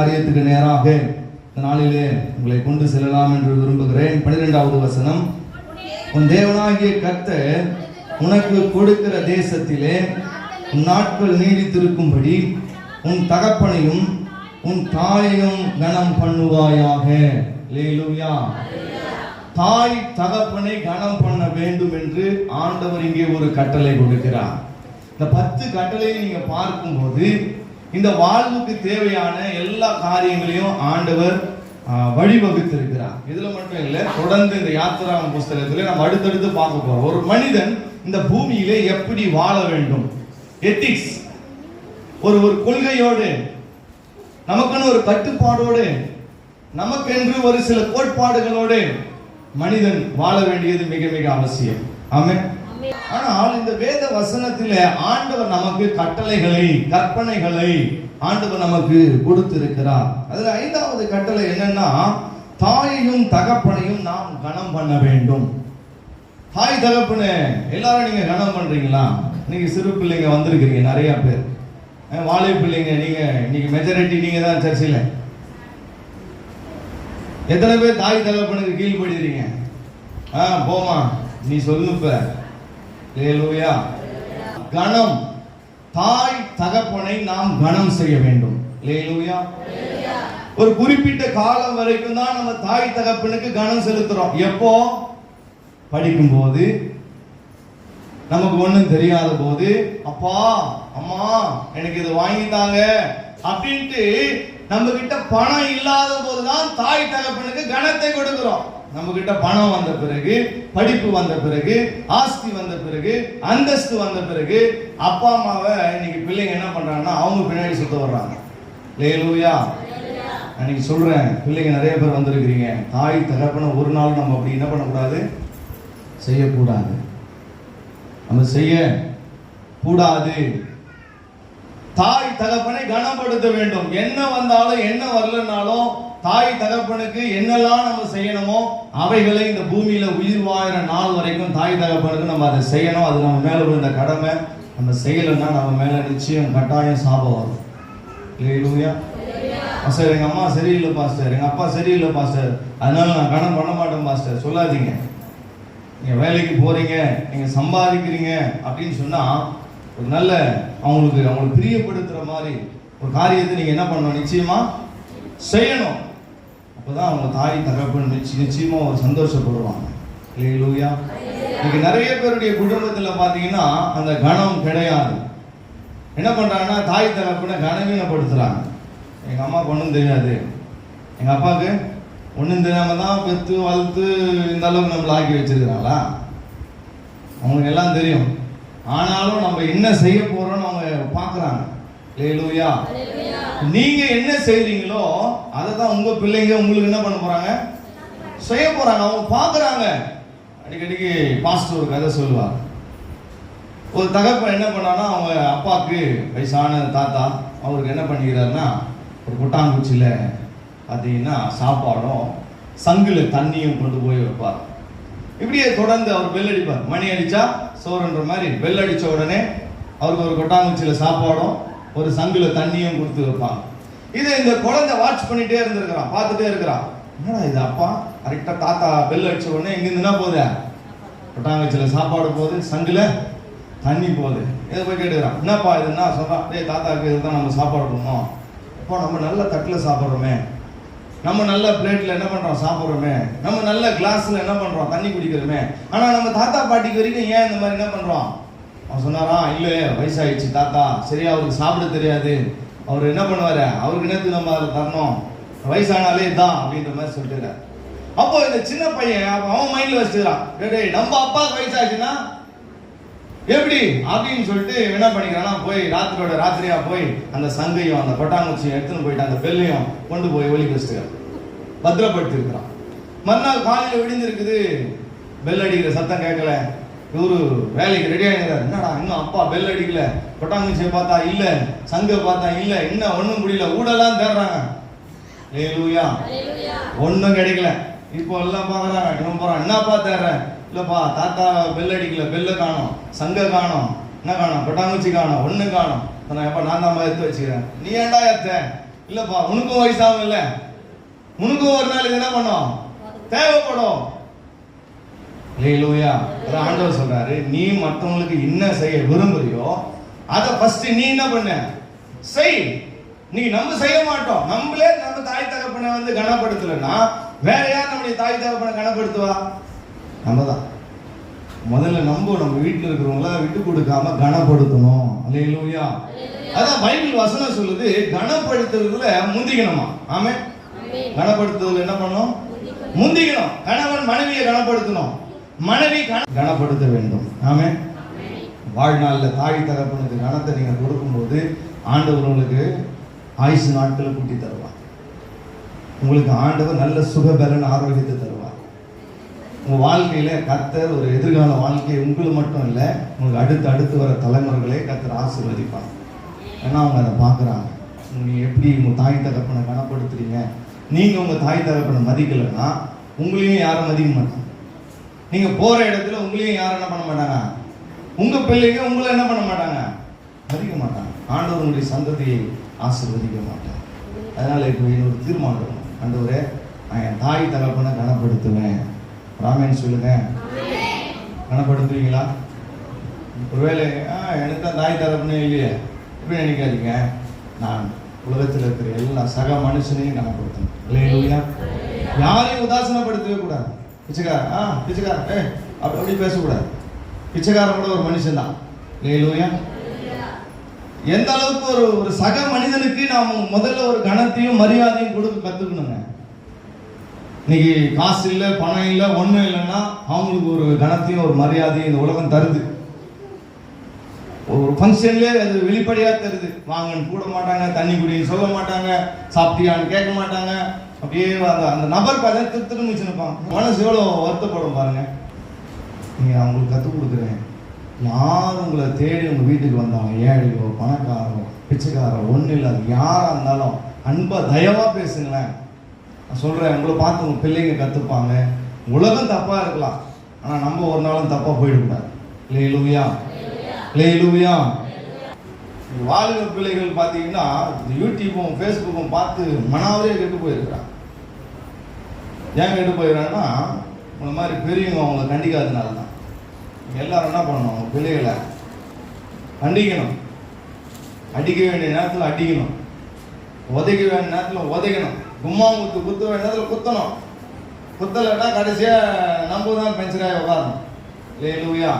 காரியத்துக்கு நேராக இந்த நாளிலே உங்களை கொண்டு செல்லலாம் என்று விரும்புகிறேன். பன்னிரெண்டாவது வசனம். உன் தேவனாகிய கர்த்தர் உனக்கு கொடுக்கிற தேசத்திலே உன் நாட்கள் நீடித்திருக்கும்படி உன் தகப்பனையும் உன் தாயையும் கனம் பண்ணுவாயாக. லேலூயா தாய் தகப்பனை கனம் பண்ண வேண்டும் என்று ஆண்டவர் இங்கே ஒரு கட்டளை கொடுக்கிறார். இந்த பத்து கட்டளையை நீங்க பார்க்கும்போது இந்த வாழ்வுக்கு தேவையான எல்லா காரியங்களையும் ஆண்டவர் வழிவகுத்திருக்கிறார். இதுல மட்டும் இல்லை தொடர்ந்து இந்த யாத்திரா புஸ்தகத்துல நம்ம அடுத்தடுத்து பார்க்க போறோம். ஒரு மனிதன் இந்த பூமியிலே எப்படி வாழ வேண்டும்? எத்திக்ஸ் ஒரு ஒரு கொள்கையோடு நமக்குன்னு ஒரு கட்டுப்பாடோடு நமக்கென்று ஒரு சில கோட்பாடுகளோடு மனிதன் வாழ வேண்டியது மிக மிக அவசியம். ஆமாம் ஆனால் இந்த வேத வசனத்தில் ஆண்டவர் நமக்கு கட்டளைகளை கற்பனைகளை ஆண்டவர் நமக்கு கொடுத்திருக்கிறார். அதில் ஐந்தாவது கட்டளை என்னன்னா தாயையும் தகப்பனையும் நாம் கனம் பண்ண வேண்டும். தாய் தகப்பனு எல்லாரும் நீங்க கனம் பண்றீங்களா? நீங்க சிறு பிள்ளைங்க வந்திருக்கிறீங்க நிறைய பேர். வாழை பிள்ளைங்க நீங்க இன்னைக்கு மெஜாரிட்டி நீங்க தான் சர்ச்சில். எத்தனை பேர் தாய் தகப்பனுக்கு கீழ்படுறீங்க ஆ போமா நீ சொல்லுப்ப. லேலூயா கணம் தாய் தகப்பனை நாம் கணம் செய்ய வேண்டும். லேலூயா ஒரு குறிப்பிட்ட காலம் வரைக்கும் தான் நம்ம தாய் தகப்பனுக்கு கணம் செலுத்துறோம். எப்போ? படிக்கும்போது நமக்கு ஒண்ணும் தெரியாத போது அப்பா அம்மா எனக்கு இது வாங்கித்தாங்க அப்படின்ட்டு நம்ம கிட்ட பணம் இல்லாத போதுதான் தாய் தகப்பனுக்கு கணத்தை கொடுக்கிறோம். நம்ம கிட்ட பணம் வந்த பிறகு படிப்பு வந்த பிறகு ஆஸ்தி வந்த பிறகு அந்தஸ்து வந்த பிறகு அப்பா அம்மாவை இன்னைக்கு பிள்ளைங்க என்ன பண்றாங்கன்னா அவங்க பின்னாடி சுத்த வர்றாங்க. லேலூயா அன்னைக்கு சொல்றேன் பிள்ளைங்க நிறைய பேர் வந்திருக்கிறீங்க. தாய் தகப்பனை ஒரு நாள் நம்ம அப்படி என்ன பண்ணக்கூடாது? செய்யக்கூடாது. நம்ம செய்ய கூடாது. தாய் தகப்பனை கனப்படுத்த வேண்டும். என்ன வந்தாலும் என்ன வரலனாலும் தாய் தகப்பனுக்கு என்னெல்லாம் நம்ம செய்யணுமோ அவைகளை இந்த பூமியில உயிர் வாழற நாள் வரைக்கும் தாய் தகப்பனுக்கு நம்ம அதை செய்யணும். அது நம்ம மேல விழுந்த கடமை. நம்ம செய்யலைன்னா நம்ம மேல நிச்சயம் கட்டாயம் சாபம் வரும். இல்லையா சார் எங்க அம்மா சரியில்லை பாஸ்டர் எங்க அப்பா சரியில்லை பாஸ்டர் அதனால நான் கடன் பண்ண மாட்டேன் பாஸ்டர் சொல்லாதீங்க. நீங்க வேலைக்கு போறீங்க நீங்க சம்பாதிக்கிறீங்க அப்படின்னு சொன்னா ஒரு நல்ல அவங்களுக்கு அவங்களுக்கு பிரியப்படுத்துற மாதிரி ஒரு காரியத்தை நீங்க என்ன பண்ணணும்? நிச்சயமா செய்யணும். அப்பதான் அவங்க தாய் தகப்பன் நிச்சயமாக ஒரு சந்தோஷப்படுவாங்க. இல்லையா இன்னைக்கு நிறைய பேருடைய குடும்பத்தில் பார்த்தீங்கன்னா அந்த கணம் கிடையாது. என்ன பண்ணுறாங்கன்னா தாய் தகப்பனை கனவீனப்படுத்துகிறாங்க எங்கள் அம்மாவுக்கு ஒன்றும் தெரியாது. எங்கள் அப்பாவுக்கு ஒன்றும் தெரியாமல் தான் பெற்று வளர்த்து இந்த அளவுக்கு நம்மள ஆக்கி வச்சிருக்கிறாங்களா? அவங்களுக்கு எல்லாம் தெரியும். ஆனாலும் நம்ம என்ன செய்ய போகிறோன்னு அவங்க பார்க்குறாங்க லேலூயா நீங்க என்ன செய்றீங்களோ அதை தான் உங்க பிள்ளைங்க உங்களுக்கு என்ன பண்ண போறாங்க? செய்ய போறாங்க அவங்க பார்க்கறாங்க அடிக்கடிக்கு பாஸ்டர் ஒரு கதை சொல்லுவார். ஒரு தகப்பன் என்ன பண்ணான்னா அவங்க அப்பாவுக்கு வயசான தாத்தா அவருக்கு என்ன பண்ணிக்கிறாருன்னா ஒரு கொட்டாங்குச்சியில பார்த்தீங்கன்னா சாப்பாடும் சங்குல தண்ணியும் கொண்டு போய் வைப்பார். இப்படியே தொடர்ந்து அவர் பெல் அடிப்பார். மணி அடிச்சா சோறுன்ற மாதிரி பெல் அடிச்ச உடனே அவருக்கு ஒரு கொட்டாங்குச்சியில சாப்பாடும் ஒரு சங்கில் தண்ணியும் கொடுத்து வைப்பாங்க. இது இந்த குழந்தை வாட்ச் பண்ணிட்டே இருந்திருக்கிறான் பார்த்துட்டே இருக்கிறான். என்னடா இது அப்பா? கரெக்டா தாத்தா பெல் அடிச்ச உடனே எங்க இருந்து போகுது? கொட்டாங்குச்சியில சாப்பாடு போகுது சங்கில் தண்ணி போகுது. இதை போய் கேட்டுக்கிறான் என்னப்பா இதுன்னா சொல்றான் டேய் தாத்தாவுக்கு இதுதான் நம்ம சாப்பாடு பண்ணோம் அப்போ நம்ம நல்ல தட்டில் சாப்பிட்றோமே. நம்ம நல்ல பிளேட்ல என்ன பண்றோம்? சாப்பிட்றோமே. நம்ம நல்ல கிளாஸ்ல என்ன பண்றோம்? தண்ணி குடிக்கிறோமே. ஆனா நம்ம தாத்தா பாட்டிக்கு வரைக்கும் ஏன் இந்த மாதிரி என்ன பண்றோம்? அவன் சொன்னாராம் இல்லை வயசாகிடுச்சு தாத்தா. சரியா அவருக்கு சாப்பிட தெரியாது. அவர் என்ன பண்ணுவார்? அவருக்கு நேற்று நம்ம அதை தரணும்? வயசானாலே தான் அப்படின்ற மாதிரி சொல்லிட்டு அப்போ இந்த சின்ன பையன் அவன் மைண்ட்ல வச்சுக்கிறான். டேய், நம்ம அப்பாவுக்கு வயசாச்சுன்னா? எப்படி? அப்படின்னு சொல்லிட்டு என்ன பண்ணிக்கிறான்னா போய் ராத்திரியோட ராத்திரியா போய் அந்த சங்கையும் அந்த பட்டாங்குச்சியும் எடுத்துன்னு போயிட்டு அந்த பெல்லையும் கொண்டு போய் ஒலி வச்சுக்கிறான். பத்திரப்படுத்தி இருக்கிறான் மறுநாள் காலையில் விடிஞ்சிருக்குது. பெல் அடிக்கிற சத்தம் கேட்கல. இவரு வேலைக்கு ரெடி ஆகிடுறாரு என்னடா இன்னும் அப்பா பெல் அடிக்கல? கொட்டாங்குச்சியை பார்த்தா இல்ல சங்கை பார்த்தா இல்ல இன்னும் ஒண்ணும் முடியல. ஊடெல்லாம் தேடுறாங்க. லேலூயா ஒண்ணும் கிடைக்கல. இப்போ எல்லாம் பாக்குறாங்க இவன் போறான் என்னப்பா தேடுறேன் இல்லப்பா தாத்தா பெல் அடிக்கல. பெல்ல காணோம். சங்க காணோம். என்ன காணோம்? கொட்டாங்குச்சி காணோம். ஒண்ணு காணோம். நான் எப்ப நான் தான் எடுத்து வச்சுக்கிறேன். நீ ஏன்டா ஏத்த இல்லப்பா உனக்கும் வயசாகும் இல்ல. உனக்கும் ஒரு நாள் இது என்ன பண்ணும்? தேவைப்படும். லூயா ஆண்டவர் சொல்றாரு நீ மற்றவங்களுக்கு என்ன செய்ய விரும்புறியோ அதை ஃபர்ஸ்ட் நீ என்ன பண்ண? செய். நீ நம்ம செய்ய மாட்டோம். நம்மளே நம்ம தாய் தகப்பனை வந்து கனப்படுத்தலைன்னா வேற யார் நம்முடைய தாய் தகப்பனை கனப்படுத்துவா? நம்ம தான் முதல்ல நம்ம நம்ம வீட்டில் இருக்கிறவங்கள விட்டு கொடுக்காம கனப்படுத்தணும். அல்லேலூயா அதான் பைபிள் வசனம் சொல்லுது கனப்படுத்துறதுல முந்திக்கணுமா? ஆமே கனப்படுத்துறதுல என்ன பண்ணணும்? முந்திக்கணும். கணவன் மனைவியை கனப்படுத்தணும். மனைவி கண- கனப்படுத்த வேண்டும். ஆமே. வாழ்நாளில் தாய் தகப்பனுக்கு கனத்தை நீங்க கொடுக்கும்போது ஆண்டவர் உங்களுக்கு ஆயுசு நாட்களை கூட்டி தருவார். உங்களுக்கு ஆண்டவர் நல்ல சுகபலன் ஆரோக்கியத்தை தருவார். உங்க வாழ்க்கையில கர்த்தர் ஒரு எதிர்கால வாழ்க்கை உங்களுக்கு மட்டும் இல்லை உங்களுக்கு அடுத்து அடுத்து வர தலைமுறைகளே கர்த்தர் ஆசீர்வதிப்பார். ஏன்னா அவங்க அதை பார்க்குறாங்க. நீ எப்படி உங்க தாய் தகப்பனை கனப்படுத்துறீங்க? நீங்க உங்க தாய் தகப்பனை மதிக்கலைன்னா உங்களையும் யாரும் மதிக்க மாட்டாங்க. நீங்க போற இடத்துல உங்களையும் யாரும் என்ன பண்ண மாட்டாங்க? உங்க பிள்ளைங்க உங்களை என்ன பண்ண மாட்டாங்க? மதிக்க மாட்டாங்க. ஆண்டவர் சந்ததியை ஆசிர்வதிக்க மாட்டாங்க அதனால இப்போ இன்னொரு தீர்மானம். ஆண்டவரே நான் என் தாய் தகப்பனை கனப்படுத்துவேன். ராமேன் சொல்லுங்க. கனப்படுத்துவீங்களா? ஒருவேளை ஆ எனக்கு தான் தாய் தகப்பனே இல்லையே. எப்படி நினைக்காதீங்க. நான் உலகத்தில் இருக்கிற எல்லா சக மனுஷனையும் கனப்படுத்தணும். இல்லையா யாரையும் உதாசனப்படுத்தவே கூடாது. பிச்சைக்கார ஆ பிச்சைக்காரன். ஏ அப்படி அப்படி பேசக்கூடாது. பிச்சைக்காரன் கூட ஒரு மனுஷன் தான் இல்லையா எந்த அளவுக்கு ஒரு ஒரு சக மனிதனுக்கு நாம் முதல்ல ஒரு கனத்தையும் மரியாதையும் கொடுக்க கற்றுக்கணுங்க இன்னைக்கு காசு இல்லை பணம் இல்லை ஒன்றும் இல்லைன்னா அவங்களுக்கு ஒரு கனத்தையும் ஒரு மரியாதையும் இந்த உலகம் தருது. ஒரு ஃபங்க்ஷன்லேயே அது வெளிப்படையாக தருது. வாங்கன்னு கூட மாட்டாங்க தண்ணி குடின்னு சொல்ல மாட்டாங்க சாப்பிட்டியான்னு கேட்க மாட்டாங்க அப்படியே அந்த அந்த நபர் பார்த்தா திரு திரும்ப வச்சுருப்பான். மனசு எவ்வளோ வருத்தப்படும் பாருங்க. நீங்கள் அவங்களுக்கு கற்றுக் கொடுக்குறேன். யார் உங்களை தேடி உங்கள் வீட்டுக்கு வந்தாங்க ஏழையோ பணக்காரோ பிச்சைக்காரோ ஒன்றும் இல்லாத யாராக இருந்தாலும் அன்பாக தயவாக பேசுங்களேன். நான் சொல்கிறேன் உங்களை பார்த்து உங்கள் பிள்ளைங்க கற்றுப்பாங்க உலகம் தப்பாக இருக்கலாம். ஆனால் நம்ம ஒரு நாளும் தப்பாக போயிடக்கூடாது. லேலுவியா லேலுவியா வாலிப பிள்ளைகள் பார்த்தீங்கன்னா யூடியூப்பும் ஃபேஸ்புக்கும் பார்த்து மனாவதே கெட்டு போயிருக்கிறான். ஏன் கெட்டு போயிடறாங்கன்னா உங்களை மாதிரி பெரியவங்க அவங்கள கண்டிக்காதனால தான் எல்லாரும் என்ன பண்ணணும்? அவங்க பிள்ளைகளை கண்டிக்கணும். அடிக்க வேண்டிய நேரத்தில் அடிக்கணும். உதைக்க வேண்டிய நேரத்தில் உதைக்கணும். கும்மா குத்து குத்த வேண்டிய நேரத்தில் குத்தணும். குத்தலைன்னா கடைசியாக நம்ம தான் பென்சராகி உட்காரணும். இல்லையா